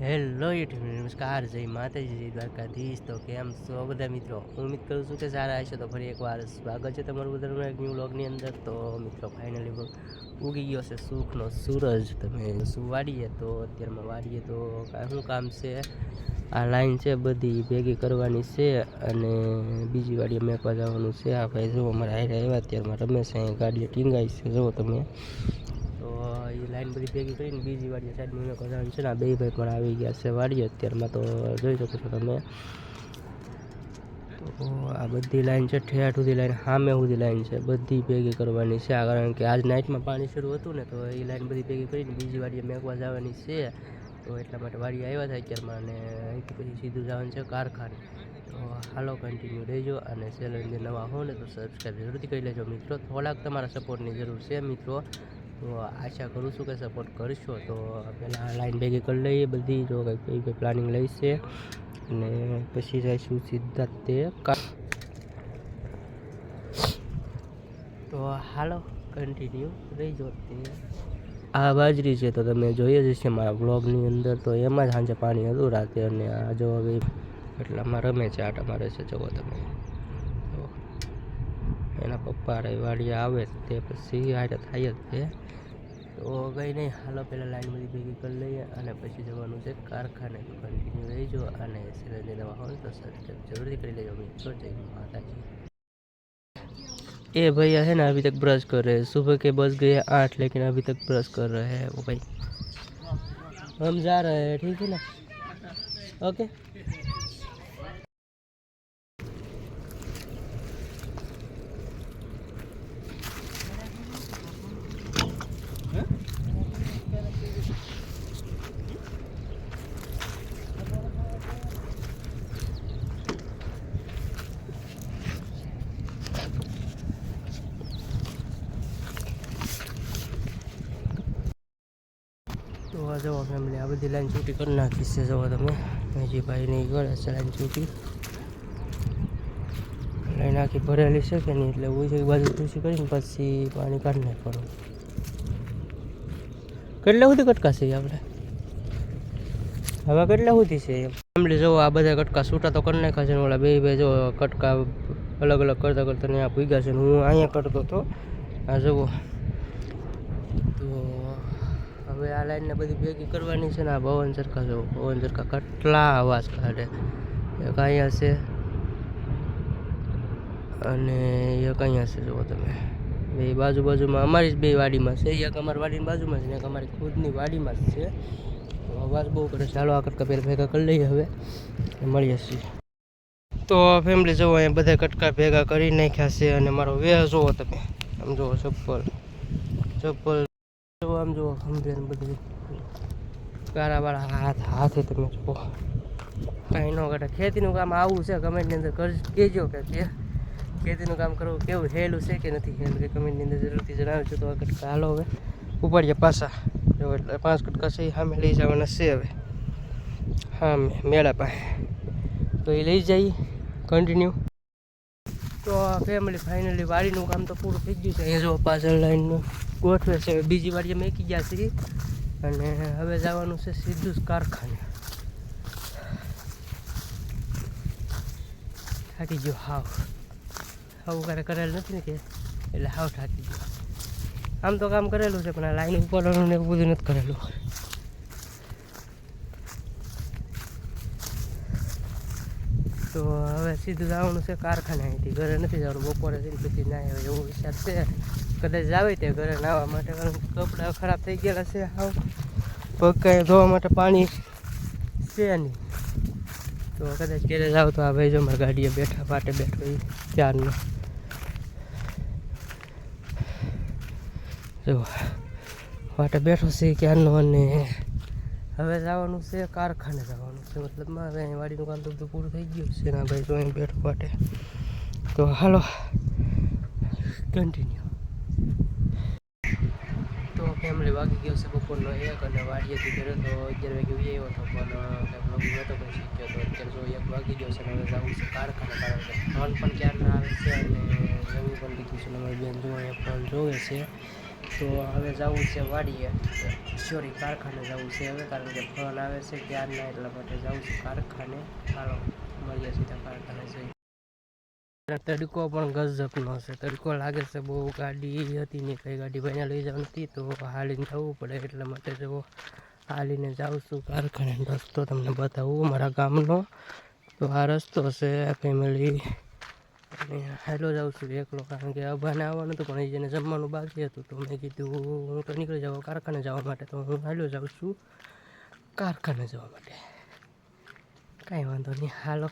Hello YouTube નમસ્કાર, જય માતાજી, જય દ્વારકાધીશ. તો કેમ છો બધા મિત્રો? હું ઉમ્મીદ કરું છું કે સારા હશે તો ફરી એકવાર સ્વાગત છે તમારું બધાનું એક ન્યૂ બ્લોગની અંદર. તો મિત્રો ફાઇનલી ઉગી ગયો છે સુખનો સૂરજ. તમે શું વાડીએ? તો અત્યારમાં વાડીએ તો શું કામ છે? આ લાઈન છે બધી ભેગી કરવાની છે અને બીજી વાડીએ મેકવા જવાનું છે. આ ભાઈ જુઓ અમારા હારે આવ્યા, અત્યારમાં રમેશ અહીંયા ગાડીએ ટીંગાઈ છે. જુઓ તમે એ લાઈન બધી ભેગી કરીને બીજી વાડીએ સાઈડમાં મેં કહેવાનું છે ને બે ભાઈ પણ આવી ગયા છે વાડીએ. અત્યારમાં તો જોઈ શકો છો તમે. તો આ બધી લાઈન છે, ઠેઠ સુધી લાઈન, સામે સુધી લાઈન છે. બધી ભેગી કરવાની છે. કારણ કે આજ નાઇટમાં પાણી શરૂ હતું ને, તો એ લાઈન બધી ભેગી કરીને બીજી વાડીએ મેકવા જવાની છે. તો એટલા માટે વાડી આવ્યા હતા અત્યારમાં અને અહીંથી પછી સીધું જવાનું છે કારખાને. તો હાલો કન્ટિન્યુ રહેજો અને ચેનલ જે નવા હો ને તો સબસ્ક્રાઈબ જરૂરથી કરી લેજો મિત્રો. થોડાક તમારા સપોર્ટની જરૂર છે મિત્રો. તો આશા કરું છું કે સપોર્ટ કરશો. તો પહેલાં લાઈન ભેગી કરી લઈએ બધી, જો કંઈ કઈ કઈ પ્લાનિંગ લઈશે. અને પછી જઈશું સીધા તે તો હાલો કન્ટિન્યુ રહીજો તે. આ બાજરી છે તો તમે જોઈએ જ છે મારા બ્લોગની અંદર. તો એમાં જ સાંજે પાણી હતું રાતે. અને આ જો હવે એટલામાં રમે છે આટા મારે છે. જુઓ તમે. જો. એના પપ્પા રે વાડીએ આવે તે પછી હારે થાય જ છે તો કંઈ નહીં હાલો પહેલાં લાઈન બધી ભેગી કરી લઈએ અને પછી જવાનું છે કારખાને તો કન્ટિન્યુ રહીજો અને સિલેન્ડર નવા હોય તો સબસ્ક્રાઈબ જરૂરથી કરી લેજો મિત્રો જય માતાજી ये भैया है ना अभी तक ब्रश कर रहे हैं सुबह के बज गए आठ लेकिन अभी तक ब्रश कर रहे हैं वो भाई हम जा रहे हैं ठीक है ना ओके તો આ જવા ફેમિલી આ બધી લાઈન છૂટી કરી નાખી છે જવા તમે. હજી ભાઈ નહીં કરે છે લાઈન છૂટી લાઈન આખી ભરેલી છે કે નહીં એટલે એક બાજુ તૂસી કરીને પછી પાણી કાઢી નાખવાનું. કેટલા સુધી કટકાશે આપણે? હવે કેટલા સુધી છે એમ? ફેમિલી જુઓ આ બધા કટકા છૂટા તો કરી નાખ્યા છે ઓલા બે બે જો કટકા અલગ અલગ કરતા કરતા આ ભૂગ્યા છે હું અહીંયા કરતો હતો. આ જુઓ. તો હવે આ લાઈનને બધી ભેગી કરવાની છે ને આ પવન સરખા જો પવન સરખા કેટલા અવાજ કાઢે. એક અહીંયા છે અને એક અહીંયા છે, જુઓ તમે. બે બાજુ બાજુમાં અમારી જ બે વાડીમાં છે. એક અમારી વાડીની બાજુમાં છે ને એક અમારી ખુદની વાડીમાં જ છે. અવાજ બહુ કરે ચાલો આ કટકા પહેલાં ભેગા કરી લઈએ હવે. મળીએ છીએ. તો ફેમિલી જુઓ, અહીંયા બધા કટકા ભેગા કરી નાખ્યા છે અને મારો વેહ જુઓ તમે. આમ જુઓ, ચપ્પલ. ચપ્પલ જો આમ જુઓ ખંભેર બધી બધું કારાવાળા હાથ, હાથે તમે જુઓ. કાંઈ ન કરે ખેતીનું કામ આવું છે કમેન્ટની અંદર કર, કહેજો કે ખેતીનું કામ કરવું કેવું, હેલું છે કે નથી હેલું કે કમેન્ટની અંદર જરૂરથી જણાવજો. તો આ કટકા હાલો હવે. ઉપાડીએ પાછા. જો એટલે પાંચ કટકા છે સામે લઈ જવાના છે હવે. હા મેળા પાસે. તો એ લઈ જઈએ કન્ટિન્યુ તો ફેમિલી ફાઇનલી વાડીનું કામ તો પૂરું થઈ ગયું છે. અહીંયા જો પાછળ લાઈનનું ગોઠવે છે. બીજી વાડીએ મેકી ગયા છીએ. અને હવે જવાનું છે સીધું જ કારખાને. થાકી ગયો હાવ. હાવ ક્યારે કરેલ નથી ને કે? એટલે હાવ થાકી ગયો. આમ તો કામ કરેલું છે, પણ આ લાઈન ઉપરનું ને એવું બધું નથી કરેલું. તો હવે સીધું જવાનું છે કારખાને અહીંથી. ઘરે નથી જવાનું, બપોરે જઈને પછી ના આવે એવો વિચાર છે. કદાચ આવે તે ઘરે નાહવા માટે કપડાં ખરાબ થઈ ગયેલા છે હાવ પગ ધોવા માટે પાણી છે નહીં. તો કદાચ ઘરે જાવ તો આ ભાઈ જો મારી ગાડીએ બેઠા, પાટે બેઠો એ ચારનો. જો, પાટે બેઠો છે ક્યારનો અને હવે જવાનું છે કારખાને જવાનું છે. મતલબમાં હવે અહીં વાડીનું કામ તો બધું પૂરું થઈ ગયું છે. ના ભાઈ તો અહીં બેઠો માટે. તો હાલો કન્ટિન્યુ તો ફેમિલી વાગી ગયો છે બપોરનો એક અને વાડીએથી ઘરે તો અગિયાર વાગે ઉઈ આવ્યો હતો, પણ લોગ નહોતો કરી શક્યો. તો અત્યારે જો એક વાગી ગયો છે હવે જવું છે કારખાને, કારણ કે ફોન પણ ક્યારે આવે છે અને જવું પણ લીધું છે મારી બેન જો એ ફોન જોવે છે. તો હવે જવું છે વાડીએ. સોરી કારખાને જવું છે હવે, કારણ કે ફોન આવે છે ત્યારના, એટલા માટે જવું છે કારખાને. હાલો, મળીએ સીધા કારખાને જઈ. તડકો પણ ગજબનો છે. તડકો લાગે છે બહુ, ગાડી હતી ને કઈ ગાડી ભાઈને લઈ જવાની હતી તો હાલીને જવું પડે. એટલા માટે જો હાલીને જાઉં છું કારખાને. રસ્તો તમને બતાવું, મારા ગામનો. તો આ રસ્તો છે ફેમિલી હાલો જાઉં છું એકલો, કારણ કે અભાને આવવાનું હતું, પણ એ જેને જમવાનું બાકી હતું, તો મેં કીધું, હું તો નીકળી જાઉં કારખાને જવા માટે, તો હું હાલો જાઉં છું કારખાને જવા માટે. કાંઈ વાંધો નહીં, હાલો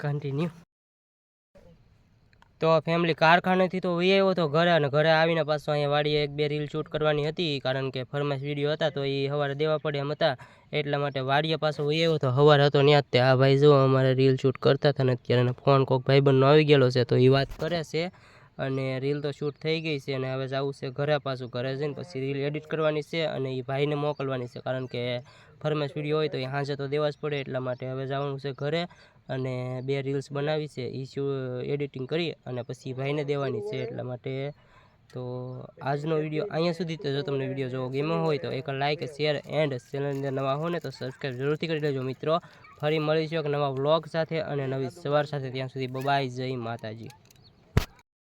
કન્ટિન્યુ તો ફેમિલી કારખાનેથી તો વહી આવ્યો હતો ઘરે અને ઘરે આવીને પાછો અહીંયા વાડીએ એક બે રીલ શૂટ કરવાની હતી, કારણ કે ફરમાશ વીડિયો હતા તો એ સવારે દેવા પડે એમ હતા, એટલા માટે વાડીએ પાછો વહી આવ્યો હતો. સવાર હતો ત્યાં તે, આ ભાઈ જો અમારે રીલ શૂટ કરતા હતા ને અત્યારે ફોન કોઈક ભાઈબંધનો આવી ગયેલો છે તો એ વાત કરે છે. અને રીલ તો શૂટ થઈ ગઈ છે અને હવે જવું છે ઘરે પાછું ઘરે જઈને પછી રીલ એડિટ કરવાની છે અને એ ભાઈને મોકલવાની છે. કારણ કે ફરમેશ વીડિયો હોય તો એ હાંજે તો દેવા જ પડે એટલા માટે હવે જવાનું છે ઘરે અને બે રીલ્સ બનાવી છે. એ શું એડિટિંગ કરી અને પછી ભાઈને દેવાની છે એટલા માટે. તો આજનો વીડિયો અહીંયા સુધી તો જો તમને વીડિયો જોવો ગમ્યો હોય તો એક લાઇક શેર એન્ડ ચેનલની નવા હો ને તો સબસ્ક્રાઈબ જરૂરથી કરી લેજો મિત્રો. ફરી મળીશું એક નવા વ્લોગ સાથે અને નવી સવાર સાથે. ત્યાં સુધી બબાય જય માતાજી.